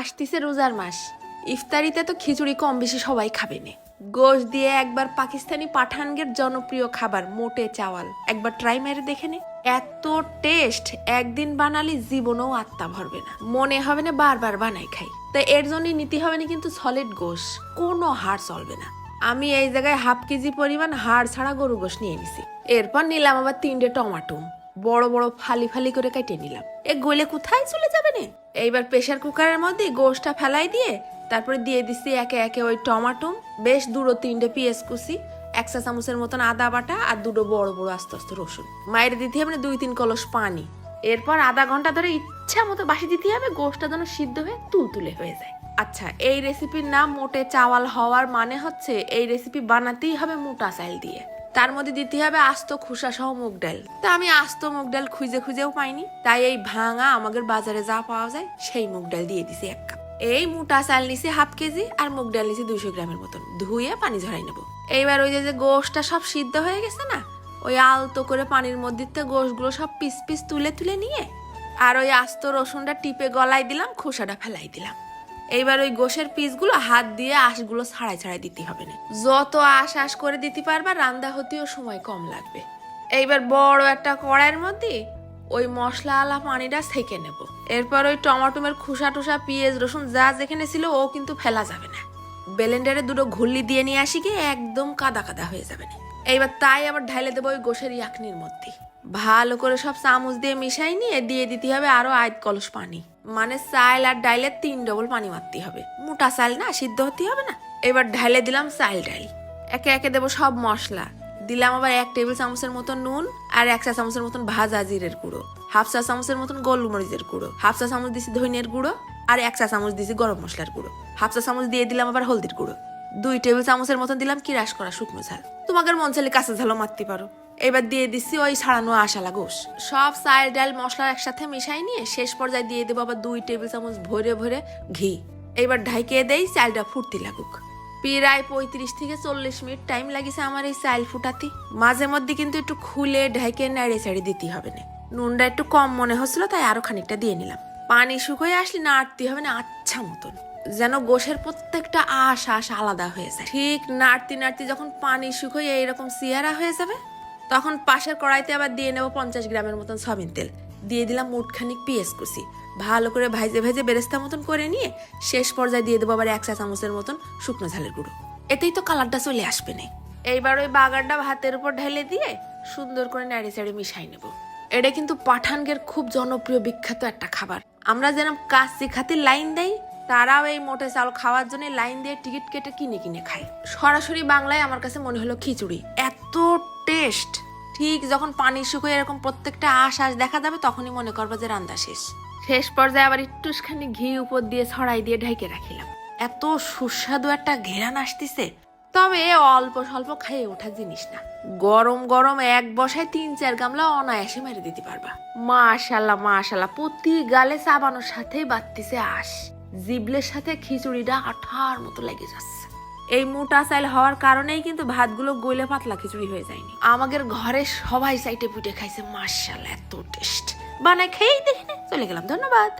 আসতিছে রোজার মাস। ইফতারিতে তো খিচুড়ি কম বেশি সবাই খাবে নে গোশ দিয়ে একবার পাকিস্তানি পাঠানগের জনপ্রিয় খাবার, মোটে চাওয়াল। একবার ট্রাই মেরে দেখে নে। এত টেস্ট একদিন বানালে জীবনেও আত্মা ভরবে না। মনে হবে না বারবার বানাই খাই। তাই এর জন্যই নিতে হবে না কিন্তু সলিড গোশ। কোনো হাড় চলবে না। আমি এই জায়গায় হাফ কেজি পরিমাণ হাড় ছাড়া গরু গোশ নিয়ে নিছি। এরপর নিলাম আবার তিনটে টমাটো। বড় বড় ফালি ফালি করে কেটে নিলাম। এ গলে কোথায় চলে যাবে না? এইবার প্রেসার কুকারের মধ্যে গোশটা ফেলাই দিয়ে তারপরে দিয়ে দিচ্ছি একে একে ওই টমাটো বেশ দুটো তিনটে পেঁয়াজ কুচি, এক চা চামচের মতন আদা বাটা আর দুটো বড় বড় আস্তে আস্তে রসুন। মায়ের দিতে হবে দুই তিন কলস পানি। এরপর আধা ঘণ্টা ধরে ইচ্ছা মতো বাসি দিতে হবে, গোশটা যেন সিদ্ধ হয়ে তুলতুলে হয়ে যায়। আচ্ছা এই রেসিপির নাম মোটে চাওয়াল হওয়ার মানে হচ্ছে এই রেসিপি বানাতেই হবে মোটা চাল দিয়ে। তার মধ্যে দিতে হবে আস্ত খোসা সহ মুগ ডাল। তা আমি আস্ত মুগ ডাল খুঁজে খুঁজেও পাইনি। তাই এই ভাঙা আমাদের বাজারে যা পাওয়া যায়, সেই মুগ ডাল দিয়ে দিছি এক কাপ। এই মোটা চাল নিছি হাফ কেজি আর মুগ ডাল নিছি দুইশো গ্রামের মতন। ধুয়ে পানি ঝরাই নেব। এইবার ওই যে গোশটা সব সিদ্ধ হয়ে গেছে না, ওই আলতো করে পানির মধ্যে গোশগুলো সব পিস পিস তুলে তুলে নিয়ে, আর ওই আস্ত রসুনটা টিপে গলায় দিলাম, খোসাটা ফেলাই দিলাম। এইবার ওই গোশের পিসগুলো হাত দিয়ে আঁশগুলো ছাড়াই ছাড়াই দিতে হবে না। যত আশ আশ করে দিতে পারবা রান্না হতেও সময় কম লাগবে। এইবার বড় একটা কড়াইয়ের মধ্যে ওই মশলা আলা পানিটা সেকে নেব। এরপর ওই টমাটোমের খোসা টুসা, পেঁয়াজ, রসুন যা যেখানে ছিল, ও কিন্তু ফেলা যাবে না। ব্লেন্ডারে দুটো ঘুল্লি দিয়ে নিয়ে আসি গিয়ে একদম কাদা কাদা হয়ে যাবে না। এইবার তাই আবার ঢাইলে দেবো ওই গোশের ইয়াকনির মধ্যে। ভালো করে সব চামচ দিয়ে মিশাই নিয়ে দিয়ে দিতে হবে আরও আধ কলস পানি। মানে চাল আর ডাইলে তিন ডবল পানি মারতে হবে। মোটা চাল না, সিদ্ধ হতে হবে না। এবার ঢাইলে দিলাম চাল ডাইল। একে একে দেবো সব মশলা। দিলাম আবার এক টেবিল চামচের মতন নুন আর এক চা চামচের মতন ভাজা জিরের গুঁড়ো। হাফ চা চামচের মতন গোলমরিচের গুঁড়ো। হাফ চা চামচ দিছি ধনিয়ার গুঁড়ো আর এক চা চামচ দিছি গরম মশলার গুঁড়ো। হাফ চা চামচ দিয়ে দিলাম আবার হলদির গুঁড়ো। দুই টেবিল চামচের মতন দিলাম কিরাস করা শুকনো ঝাল। তোমাদের মন চাইলে কাঁচা ঝালও মারতে পারো। এবার দিয়ে দিচ্ছি ওই ছাড়ানো আশালা গোস সব চাল ডাল মশলা একসাথে মিশাই নিয়ে শেষ পর্যায়ে দিয়ে দেবো আবার দুই টেবিল চামচ ভরে ভরে ঘি। এবার ঢাইকে দেই চালটা ফুটতে লাগুক। প্রায় পঁয়ত্রিশ থেকে চল্লিশ মিনিট টাইম লাগিছে আমার এই চাল ফুটাতে। মাঝে মধ্যে কিন্তু একটু খুলে ঢাইকে নাড়ে চাড়ে দিতে হবে না। নুনটা একটু কম মনে হচ্ছিল, তাই আরও খানিকটা দিয়ে নিলাম। পানি শুকিয়ে আসলে নাড়তে হবে না আচ্ছা মতন। যেন গোশের প্রত্যেকটা আশ আশ আলাদা হয়ে যায়। ঠিক নাড়তে নাড়তে যখন পানি শুকিয়ে এইরকম সিয়ারা হয়ে যাবে তখন পাশের কড়াইতে আবার দিয়ে নেব পঞ্চাশ গ্রামের মতন সয়াবিন তেল। দিয়ে দিলাম মুটখানিক পেঁয়াজ কুচি। ভালো করে ভাইজে ভেজে বেরেস্তা মতন করে নিয়ে শেষ পর্যায়ে দিয়ে দেবো আবার এক চা চামচের মতন শুকনো ঝালের গুঁড়ো। এতেই তো কালারটা চলে আসবে না। এইবার ওই বাগারটা ভাতের উপর ঢেলে দিয়ে সুন্দর করে নাড়ি চাড়ি মিশাই নেব। এটা কিন্তু পাঠানগের খুব জনপ্রিয় বিখ্যাত একটা খাবার। আমরা যেরকম কাশি খাতে লাইন দেই, তারাও এই মোটে চাল খাওয়ার জন্য লাইন দিয়ে টিকিট কেটে কিনে কিনে খায়। সরাসরি বাংলায় আমার কাছে মনে হলো খিচুড়ি। এত টেস্ট। ঠিক যখন পানি শুকিয়ে এরকম প্রত্যেকটা আশ আশ দেখা যাবে তখনই মনে করব যে রান্না শেষ। শেষ পর্যায়ে আবার একটুখানি ঘি উপর দিয়ে ছড়াই দিয়ে ঢেকে রাখিলাম। এত সুস্বাদু একটা ঘেরান আসতেছে তবে অল্প স্বল্প খাইয়ে ওঠা জিনিস না। গরম গরম এক বসায় তিন চার গামলা অনায়াসে মেরে দিতে পারবা। মাশাল্লাহ মাশাল্লাহ প্রতি গালে চাবানোর সাথেই বাড়তিছে আশ। জিবলের সাথে খিচুড়িটা আঠার মতো লেগে যাচ্ছে। এই মোটা চাল হওয়ার কারণেই কিন্তু ভাতগুলো গইলে পাতলা খিচুড়ি হয়ে যায়নি। আমাদের ঘরে সবাই সাইটে পিঠে খাইছে মার্শাল এত টেস্ট বানায় খেয়েই দেখে চলে গেলাম, ধন্যবাদ।